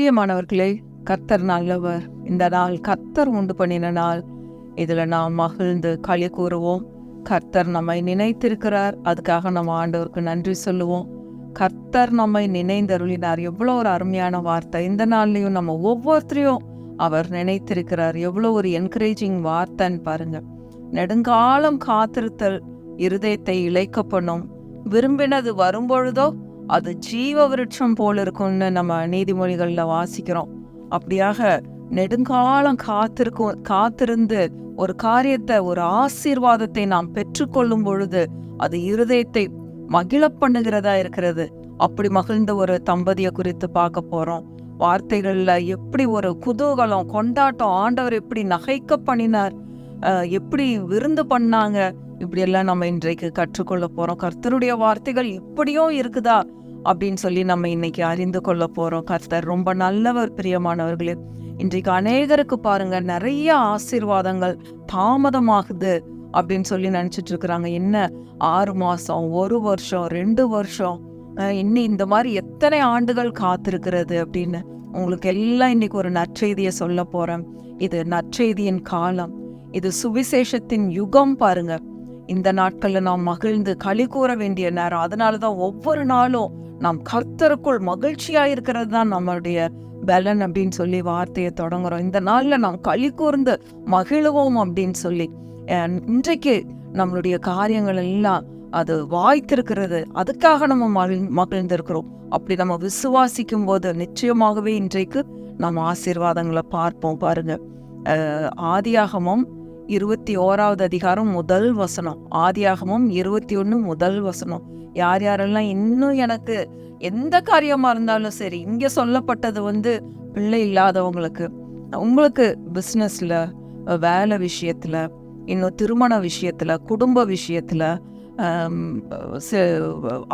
பிரியமானவர்களே கர்த்தர் நல்லவர். இந்த நாள் கர்த்தர் உண்டு பண்ணின நாள். இதில் நாம் மகிழ்ந்து களி கூறுவோம். கர்த்தர் நம்மை நினைத்திருக்கிறார். அதுக்காக நம்ம ஆண்டவருக்கு நன்றி சொல்லுவோம். கர்த்தர் நம்மை நினைந்தருளினார். எவ்வளோ ஒரு அருமையான வார்த்தை. இந்த நாள்லையும் நம்ம ஒவ்வொருத்தரையும் அவர் நினைத்திருக்கிறார். எவ்வளோ ஒரு என்கரேஜிங் வார்த்தைன்னு பாருங்க. நெடுங்காலம் காத்திருத்தல் இருதயத்தை இழைக்க பண்ணும். விரும்பினது வரும்பொழுதோ அது ஜீவ விருட்சம் போல் இருக்கும்னு நம்ம நீதிமொழிகள்ல வாசிக்கிறோம். அப்படியாக நெடுங்காலம் காத்திருக்கும் காத்திருந்து ஒரு காரியத்தை ஒரு ஆசீர்வாதத்தை நாம் பெற்றுக்கொள்ளும் பொழுது அது இருதயத்தை மகிழ பண்ணுகிறதா இருக்கிறது. அப்படி மகிழ்ந்த ஒரு தம்பதியை குறித்து பார்க்க போறோம். வார்த்தைகள்ல எப்படி ஒரு குதூகலம் கொண்டாட்டம் ஆண்டவர் எப்படி நகைக்க பண்ணினார் எப்படி விருந்து பண்ணாங்க இப்படியெல்லாம் நம்ம இன்றைக்கு கற்றுக்கொள்ள போறோம். கர்த்தருடைய வார்த்தைகள் இப்படியும் இருக்குதா? அப்படின்னு சொல்லி நம்ம இன்னைக்கு அறிந்து கொள்ள போகிறோம் கர்த்தர் ரொம்ப நல்லவர் பிரியமானவர்களே. இன்றைக்கு அநேகருக்கு பாருங்க நிறைய ஆசீர்வாதங்கள் தாமதமாகுது அப்படின்னு சொல்லி நினச்சிட்டு இருக்கிறாங்க. என்ன? ஆறு மாதம் ஒரு வருஷம் ரெண்டு வருஷம் அஹ் இன்னி இந்த மாதிரி எத்தனை ஆண்டுகள் காத்திருக்கிறது அப்படின்னு உங்களுக்கு எல்லாம் இன்னைக்கு ஒரு நற்செய்தியை சொல்ல போகிறேன் இது நற்செய்தியின் காலம். இது சுவிசேஷத்தின் யுகம் பாருங்க. இந்த நாட்களில் நாம் மகிழ்ந்து களி கூற வேண்டிய நேரம். அதனால தான் ஒவ்வொரு நாளும் நாம் கர்த்தருக்குள் மகிழ்ச்சியாக இருக்கிறது தான் நம்மளுடைய பலன் அப்படின்னு சொல்லி வார்த்தையை தொடங்குறோம். இந்த நாளில் நாம் களி கூர்ந்து மகிழுவோம் அப்படின்னு சொல்லி இன்றைக்கு நம்மளுடைய காரியங்கள் எல்லாம் அது வாய்த்திருக்கிறது. அதுக்காக நம்ம மகிழ் மகிழ்ந்திருக்கிறோம். அப்படி நம்ம விசுவாசிக்கும் போது நிச்சயமாகவே இன்றைக்கு நம்ம ஆசீர்வாதங்களை பார்ப்போம் பாருங்க. ஆதியாகமும் இருபத்தி ஓராவது அதிகாரம் முதல் வசனம். ஆதியாகமும் இருபத்தி ஒன்று முதல் வசனம். யார் யாரெல்லாம் இன்னும் எனக்கு எந்த காரியமாக இருந்தாலும் சரி இங்கே சொல்லப்பட்டது வந்து பிள்ளை இல்லாதவங்களுக்கு. உங்களுக்கு பிஸ்னஸில் வேலை விஷயத்தில் இன்னும் திருமண விஷயத்தில் குடும்ப விஷயத்தில்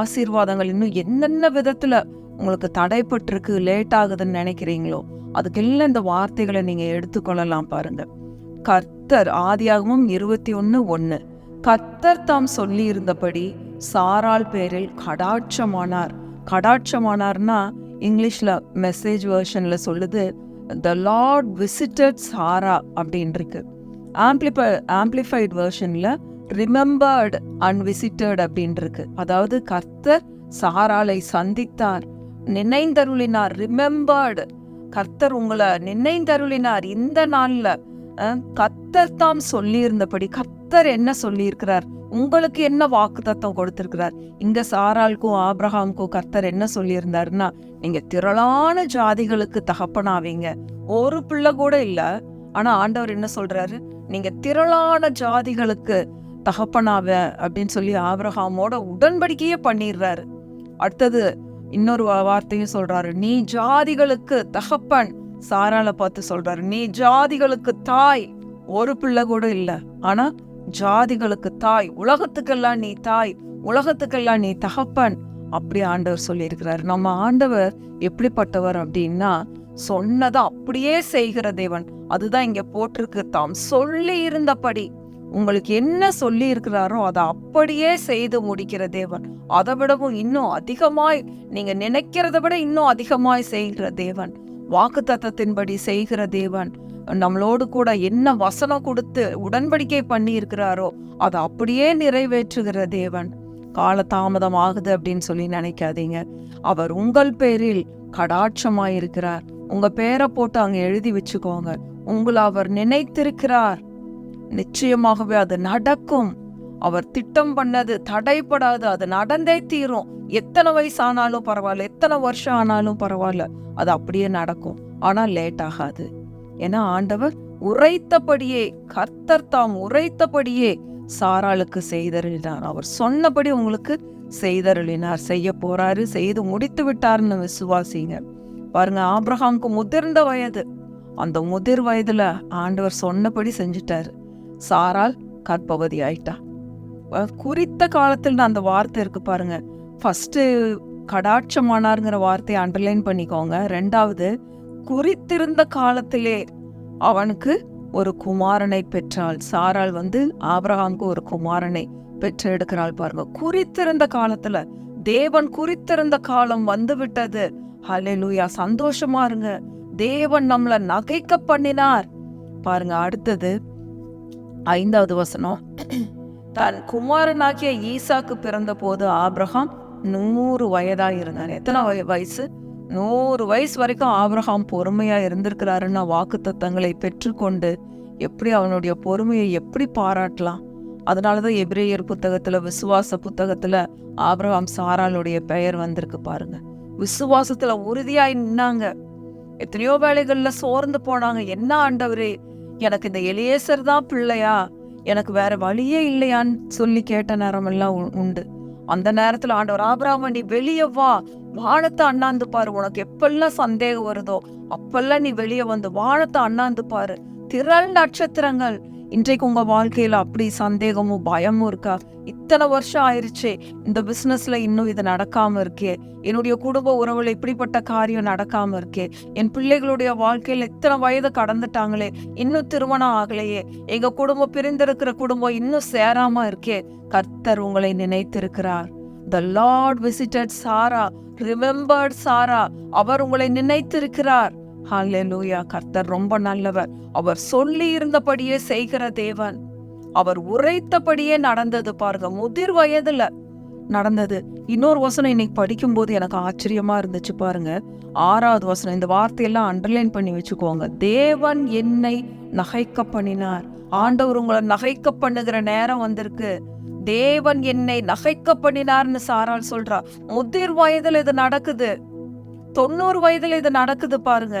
ஆசீர்வாதங்கள் இன்னும் என்னென்ன விதத்தில் உங்களுக்கு தடைப்பட்டிருக்கு லேட் ஆகுதுன்னு நினைக்கிறீங்களோ அதுக்கெல்லாம் இந்த வார்த்தைகளை நீங்கள் எடுத்துக்கொள்ளலாம் பாருங்கள் பாருங்க கர்த்தர் ஆதியாகமும் இருபத்தி ஒன்று ஒன்று கர்த்தர் தாம் சொல்லியிருந்தபடி சாரால் பேரில் கடாட்சமானார். கடாட்சமானார்னா இங்கிலீஷ்ல மெசேஜ் வேர்ஷனில் சொல்லுது த லார்ட் விசிட்டட் சாரா அப்படின்ருக்கு. ஆம்பிளிஃபை ஆம்பிளிஃபைட் வெர்ஷன்ல ரிமெம்பர்ட் அன்விசிட்டட் அப்படின்னு இருக்கு அதாவது கர்த்தர் சாராலை சந்தித்தார். நினைந்தருளினார் ரிமெம்பர்டு கர்த்தர் உங்களை நினைந்தருளினார். இந்த நாள்ல கத்தர் தாம் சொல்லியிருந்தபடி கத்தர் என்ன சொல்லியிருக்கிறார்? உங்களுக்கு என்ன வாக்குத்தத்தம் கொடுத்திருக்கிறார்? இங்க சாராளுக்கும் ஆப்ரஹாம்க்கும் கர்த்தர் என்ன சொல்லியிருந்தாருன்னா நீங்க திரளான ஜாதிகளுக்கு தகப்பனாவீங்க. ஒரு பிள்ளை கூட இல்ல. ஆனா ஆண்டவர் என்ன சொல்றாரு? நீங்க திரளான ஜாதிகளுக்கு தகப்பனாவ அப்படின்னு சொல்லி ஆப்ரஹாமோட உடன்படிக்கையே பண்ணிடுறாரு. அடுத்தது இன்னொரு வார்த்தையும் சொல்றாரு. நீ ஜாதிகளுக்கு தகப்பன். சாரால பார்த்து சொல்றாரு நீ ஜாதிகளுக்கு தாய். ஒரு பிள்ளை கூட இல்ல. ஆனா ஜாதிகளுக்கு தாய் உலகத்துக்கெல்லாம் நீ தாய் உலகத்துக்கெல்லாம் நீ தகப்பன் அப்படி ஆண்டவர் சொல்லியிருக்கிறார். நம்ம ஆண்டவர் எப்படிப்பட்டவர் அப்படின்னா சொன்னதை அப்படியே செய்கிற தேவன். அதுதான் இங்க போட்டிருக்கு. தாம் சொல்லி இருந்தபடி உங்களுக்கு என்ன சொல்லி இருக்கிறாரோ அதை அப்படியே செய்து முடிக்கிற தேவன். அதை விடவும் இன்னும் அதிகமாய் நீங்க நினைக்கிறத விட இன்னும் அதிகமாய் செய்கிற தேவன். வாக்கு தத்தத்தின்படி செய்கிற தேவன் நம்மளோடு கூட என்ன வசனம் கொடுத்து உடன்படிக்கை பண்ணி இருக்கிறாரோ அதை அப்படியே நிறைவேற்றுகிற தேவன். கால தாமதம் ஆகுது அப்படின்னு சொல்லி நினைக்காதீங்க. அவர் உங்கள் பேரில் கடாட்சமாய் இருக்கிறார் உங்க பேரை போட்டு அங்கே எழுதி வச்சுக்கோங்க. உங்களை அவர் நினைத்திருக்கிறார். நிச்சயமாகவே அது நடக்கும். அவர் திட்டம் பண்ணது தடைப்படாது. அது நடந்தே தீரும். எத்தனை வயசு ஆனாலும் பரவாயில்ல எத்தனை வருஷம் ஆனாலும் பரவாயில்ல அது அப்படியே நடக்கும். ஆனா லேட் ஆகாது. ஏன்னா ஆண்டவர் உரைத்தபடியே கர்த்தர் தாம் உரைத்தபடியே சாராளுக்கு செய்தருளினார். அவர் சொன்னபடி உங்களுக்கு செய்தருளினார். செய்ய போறாரு செய்து முடித்து விட்டாருன்னு விசுவாசிங்க. பாருங்க ஆப்ரஹாம்க்கு முதிர்ந்த வயது. அந்த முதிர் வயதுல ஆண்டவர் சொன்னபடி செஞ்சிட்டாரு. சாரால் கற்பவதி ஆயிட்டா. குறித்த காலத்தில் அந்த வார்த்தை இருக்கு பாருங்க. ஃபர்ஸ்ட் கடாட்சமானாருங்கிற வார்த்தையை அண்டர்லைன் பண்ணிக்கோங்க. ரெண்டாவது குறித்திருந்த காலத்திலே அவனுக்கு ஒரு குமாரனை பெற்றாள். சாரால் வந்து ஆபிரகாமுக்கு ஒரு குமாரனை பெற்று எடுக்கிறாள் பாருங்க. குறித்திருந்த காலத்துல தேவன் குறித்திருந்த காலம் வந்து விட்டது ஹalleluya சந்தோஷமா இருங்க. தேவன் நம்மளை நகைக்க பண்ணினார். பாருங்க அடுத்தது ஐந்தாவது வசனம். தன் குமாரனாகிய ஈசாக்கு பிறந்த போது ஆப்ரஹாம் நூறு வயதாக இருந்தார். எத்தனை வயசு? நூறு வயசு வரைக்கும் ஆபிரகாம் பொறுமையாக இருந்திருக்கிறாருன்னா வாக்கு தத்தங்களை பெற்றுக்கொண்டு எப்படி அவனுடைய பொறுமையை எப்படி பாராட்டலாம்? அதனாலதான் எபிரேயர் புத்தகத்தில் விசுவாச புத்தகத்தில் ஆபிரகாம் சாராளுடைய பெயர் வந்திருக்கு பாருங்க. விசுவாசத்தில் உறுதியாக நின்னாங்க. எத்தனையோ வேலைகளில் சோர்ந்து போனாங்க. என்ன ஆண்டவரே எனக்கு இந்த எலியேசர் தான் பிள்ளையா? எனக்கு வேற வழியே இல்லையான்னு சொல்லி கேட்ட நேரமெல்லாம் உ- உண்டு. அந்த நேரத்துல ஆண்டவர் ஆபிரகாம் நீ வெளியே வா. வானத்தை அண்ணாந்து பாரு. உனக்கு எப்பெல்லாம் சந்தேகம் வருதோ அப்பெல்லாம் நீ வெளியே வந்து வானத்தை அண்ணாந்து பாரு. திரள் நட்சத்திரங்கள். இன்றைக்கு உங்க வாழ்க்கையில அப்படி சந்தேகமும் பயமும் இருக்கா? இத்தனை வருஷம் ஆயிருச்சே இந்த பிஸ்னஸில் இன்னும் இது நடக்காமல் இருக்கே என்னுடைய குடும்ப உறவுல இப்படிப்பட்ட காரியம் நடக்காம இருக்கே என் பிள்ளைகளுடைய வாழ்க்கையில் இத்தனை வயது கடந்துட்டாங்களே இன்னும் திருமணம் ஆகலையே எங்க குடும்பம் பிரிந்திருக்கிற குடும்பம் இன்னும் சேராம இருக்கே கர்த்தர் உங்களை நினைத்திருக்கிறார். The Lord visited Sarah remembered Sarah அவர் உங்களை நினைத்திருக்கிறார். ஹalleluya. கர்த்தர் ரொம்ப நல்லவர். அவர் சொல்லி இருந்தபடியே செய்கிற தேவன். அவர் உரைத்தபடியே நடந்தது பாருங்க. முதிர் வயதுல நடந்தது. இன்னொரு வசனம் இன்னைக்கு படிக்கும்போது எனக்கு ஆச்சரியமா இருந்துச்சு பாருங்க. ஆறாவது வசனம். இந்த வார்த்தையெல்லாம் அண்டர்லைன் பண்ணி வச்சுக்கோங்க. தேவன் என்னை நகைக்க பண்ணினார். ஆண்டவர் உங்களை நகைக்க பண்ணுகிற நேரம் வந்திருக்கு. தேவன் என்னை நகைக்க பண்ணினார்னு சாரால் சொல்றா. முதிர் வயதுல இது நடக்குது. தொண்ணூறு வயதுல இது நடக்குது பாருங்க.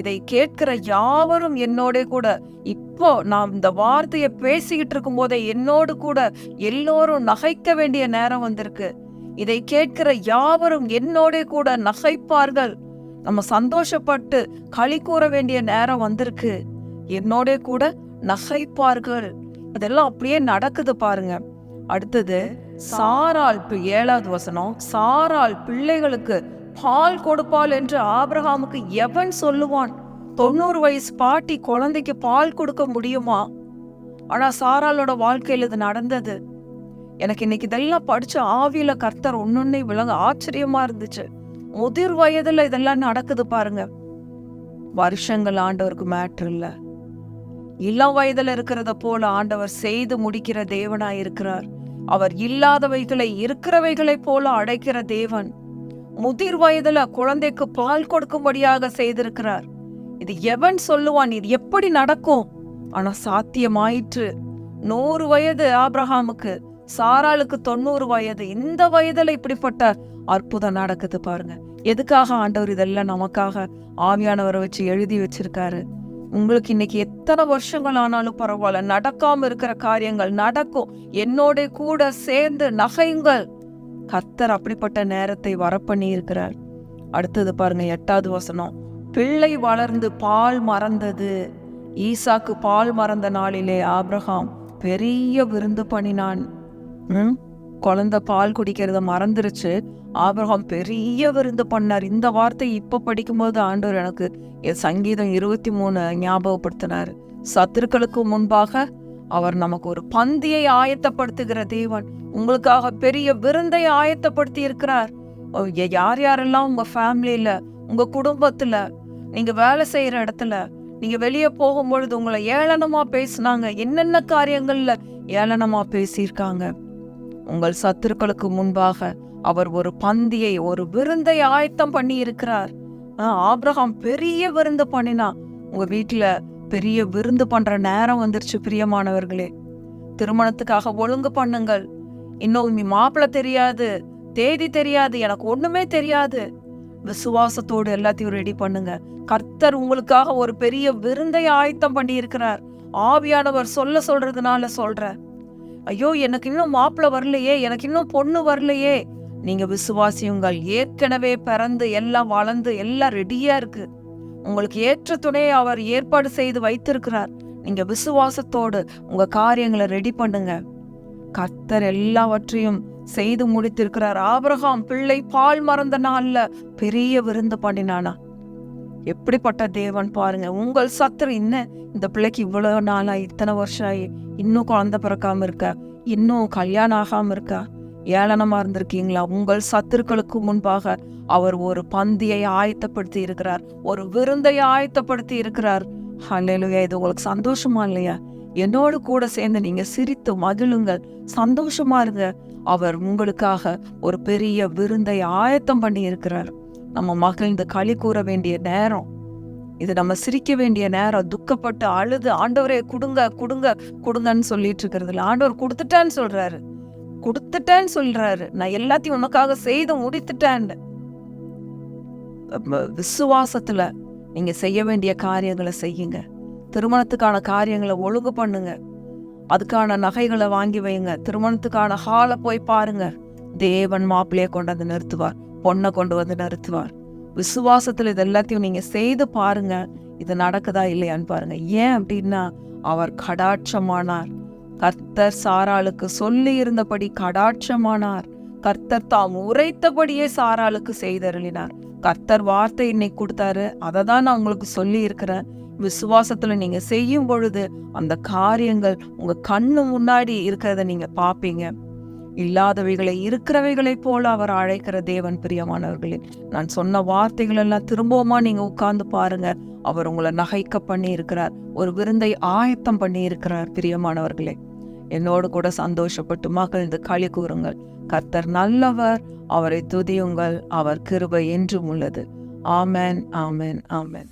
இதை கேட்கிற யாவரும் என்னோட கூட இப்போ நான் இந்த வார்த்தையை பேசிக்கிட்டு இருக்கும் போதே என்னோடு கூட எல்லோரும் நகைக்க வேண்டிய நேரம் வந்திருக்கு. இதை கேட்கிற யாவரும் என்னோட கூட நகைப்பார்கள். நம்ம சந்தோஷப்பட்டு களி கூற வேண்டிய நேரம் வந்திருக்கு. என்னோட கூட நகைப்பார்கள். அதெல்லாம் அப்படியே நடக்குது பாருங்க. அடுத்தது சாரால் ஏழாவது வசனம் சாரால் பிள்ளைகளுக்கு பால் கொடுப்பாள் என்று ஆபிரகாமுக்கு எவன் சொல்லுவான்? தொண்ணூறு வயசு பாட்டி குழந்தைக்கு பால் கொடுக்க முடியுமா? ஆனா சாராளோட வாழ்க்கையில் இது நடந்தது. எனக்கு இன்னைக்கு இதெல்லாம் படிச்சு ஆவியில கர்த்தர் ஒன்னொன்னே விளங்க ஆச்சரியமா இருந்துச்சு. முதிர் வயதுல இதெல்லாம் நடக்குது பாருங்க. வருஷங்கள் ஆண்டவருக்கு மேட்ரு இல்ல. இளம் வயதுல இருக்கிறத போல ஆண்டவர் செய்து முடிக்கிற தேவனாய் இருக்கிறார் அவர் இல்லாதவைகளை இருக்கிறவைகளைப் போல அடைக்கிற தேவன். முதிர் வயதுல குழந்தைக்கு பால் கொடுக்கும்படியாக செய்திருக்கிறார். இது எவன் சொல்லுவான்? இது எப்படி நடக்கும்? ஆனா சாத்தியமாயிற்று. நூறு வயது ஆப்ரஹாமுக்கு சாராளுக்கு தொண்ணூறு வயது. இந்த வயதுல இப்படிப்பட்ட அற்புதம் நடக்குது பாருங்க. எதுக்காக ஆண்டவர் இதெல்லாம் நமக்காக ஆவியானவரை வச்சு எழுதி வச்சிருக்காரு? உங்களுக்கு இன்னைக்கு எத்தனை வருஷங்கள் ஆனாலும் பரவாயில்ல. நடக்காம இருக்கிற காரியங்கள் நடக்கும். என்னோட கூட சேர்ந்து நகையுங்கள் கர்த்தர் அப்படிப்பட்ட நேரத்தை வரப்பண்ணி இருக்கிறார் அடுத்தது பாருங்க எட்டாவது வசனம். பிள்ளை வளர்ந்து பால் மறந்தது. ஈசாக்கு பால் மறந்த நாளிலே ஆப்ரஹாம் பெரிய விருந்து பண்ணினான். ம்? பால் குடிக்கிறத மறந்துருச்சு. ஆபிரகாம் பெரிய விருந்து பண்ணார். இந்த வார்த்தை இப்போ படிக்கும்போது ஆண்டவர் எனக்கு என் சங்கீதம் இருபத்தி மூணு ஞாபகப்படுத்தினார். சத்துருக்களுக்கு முன்பாக அவர் நமக்கு ஒரு பந்தியை ஆயத்தப்படுத்துகிற தேவன். உங்களுக்காக பெரிய விருந்தை ஆயத்தப்படுத்தி இருக்கிறார் யார் யாரெல்லாம் உங்க ஃபேமிலியில உங்க குடும்பத்துல நீங்க வேலை செய்யற இடத்துல நீங்க வெளியே போகும்பொழுது உங்களை ஏளனமா பேசுனாங்க என்னென்ன காரியங்கள்ல ஏளனமா பேசியிருக்காங்க. உங்கள் சத்துருக்களுக்கு முன்பாக அவர் ஒரு பந்தியை ஒரு விருந்தை ஆயத்தம் பண்ணி இருக்கிறார் ஆப்ரஹாம் பெரிய விருந்து பண்ணினா உங்க வீட்டுல பெரிய விருந்து பண்ற நேரம் வந்துருச்சு பிரியமானவர்களே. திருமணத்துக்காக ஒழுங்கு பண்ணுங்கள். இன்னும் மாப்பிள்ளை தெரியாது தேதி தெரியாது எனக்கு ஒண்ணுமே தெரியாது. விசுவாசத்தோடு எல்லாத்தையும் ரெடி பண்ணுங்க. கர்த்தர் உங்களுக்காக ஒரு பெரிய விருந்தை ஆயத்தம் பண்ணி இருக்கிறார் ஆவியானவர் சொல்ல சொல்றதுனால சொல்ற ஐயோ எனக்கு இன்னும் மாப்பிள்ளை வரலையே எனக்கு இன்னும் பொண்ணு வரலையே. நீங்க விசுவாசியுங்கள். ஏற்கனவே பிறந்து எல்லாம் வளர்ந்து எல்லாம் ரெடியா இருக்கு. உங்களுக்கு ஏற்ற துணையை அவர் ஏற்பாடு செய்து வைத்திருக்கிறார். நீங்க விசுவாசத்தோடு உங்க காரியங்களை ரெடி பண்ணுங்க. கர்த்தர் எல்லாவற்றையும் செய்து முடித்திருக்கிறார். ஆபிரகாம் பிள்ளை பால் மறந்த நாள்ல பெரிய விருந்து பண்ணினானா. எப்படிப்பட்ட தேவன் பாருங்க. உங்கள் சத்துரு என்ன இந்த பிள்ளைக்கு இவ்வளவு நாளா இத்தனை வருஷம் ஆகி இன்னும் குழந்தை பிறக்காம இருக்கா? இன்னும் கல்யாணம் ஆகாம இருக்கா? ஏளனமா இருந்திருக்கீங்களா? உங்கள் சத்துருக்களுக்கு முன்பாக அவர் ஒரு பந்தியை ஆயத்தப்படுத்தி இருக்கிறார். ஒரு விருந்தை ஆயத்தப்படுத்தி இருக்கிறார். ஹalleluya இது உங்களுக்கு சந்தோஷமா இல்லையா? என்னோடு கூட சேர்ந்து நீங்க சிரித்து மகிழுங்கள். சந்தோஷமா இருங்க. அவர் உங்களுக்காக ஒரு பெரிய விருந்தை ஆயத்தம் பண்ணி இருக்கிறார் நம்ம மகிழ்ந்து களி கூற வேண்டிய நேரம். இது நம்ம சிரிக்க வேண்டிய நேரம். துக்கப்பட்டு அழுது ஆண்டவரே கொடுங்க கொடுங்க கொடுங்கன்னு சொல்லிட்டு இருக்கிறது இல்லை. ஆண்டவர் கொடுத்துட்டேன்னு சொல்றாரு. கொடுத்துட்டேன்னு சொல்றாரு. நான் எல்லாத்தையும் உனக்காக செய்து முடித்துட்டேன்னு. விசுவாசத்தில் நீங்கள் செய்ய வேண்டிய காரியங்களை செய்யுங்க. திருமணத்துக்கான காரியங்களை ஒழுங்கு பண்ணுங்க. அதுக்கான நகைகளை வாங்கி வைங்க. திருமணத்துக்கான ஹாலை போய் பாருங்க. தேவன் மாப்பிளையை கொண்டு வந்து நிறுத்துவார். பொண்ணை கொண்டு வந்து நிறுத்துவார். விசுவாசத்தில் இது எல்லாத்தையும் நீங்கள் செய்து பாருங்க. இது நடக்குதா இல்லையான்னு பாருங்க. ஏன் அப்படின்னா அவர் கடாட்சமானார். கர்த்தர் சாராளுக்கு சொல்லி இருந்தபடி கடாட்சமானார். கர்த்தர் தாம் உரைத்தபடியே சாராளுக்கு செய்தருளினார். கர்த்தர் வார்த்தை இன்னைக்கு கொடுத்தாரு. அதை தான் நான் உங்களுக்கு சொல்லி இருக்கிறேன் விசுவாசத்துல நீங்க செய்யும் பொழுது அந்த காரியங்கள் உங்க கண்ணு முன்னாடி இருக்கிறத நீங்க பாப்பீங்க இல்லாதவைகளை இருக்கிறவைகளைப் போல அவர் அழைக்கிற தேவன் பிரியமானவர்களே நான் சொன்ன வார்த்தைகள் எல்லாம் திரும்பவுமா நீங்க உட்கார்ந்து பாருங்க. அவர் உங்களை நகைக்க பண்ணி இருக்கிறார் ஒரு விருந்தை ஆயத்தம் பண்ணி இருக்கிறார் பிரியமானவர்களே. என்னோடு கூட சந்தோஷப்பட்டு மகிழ்ந்து களி கூறுங்கள். கர்த்தர் நல்லவர் அவரை துதியுங்கள் அவர் கிருபை என்றும் உள்ளது. ஆமேன் ஆமேன் ஆமேன்.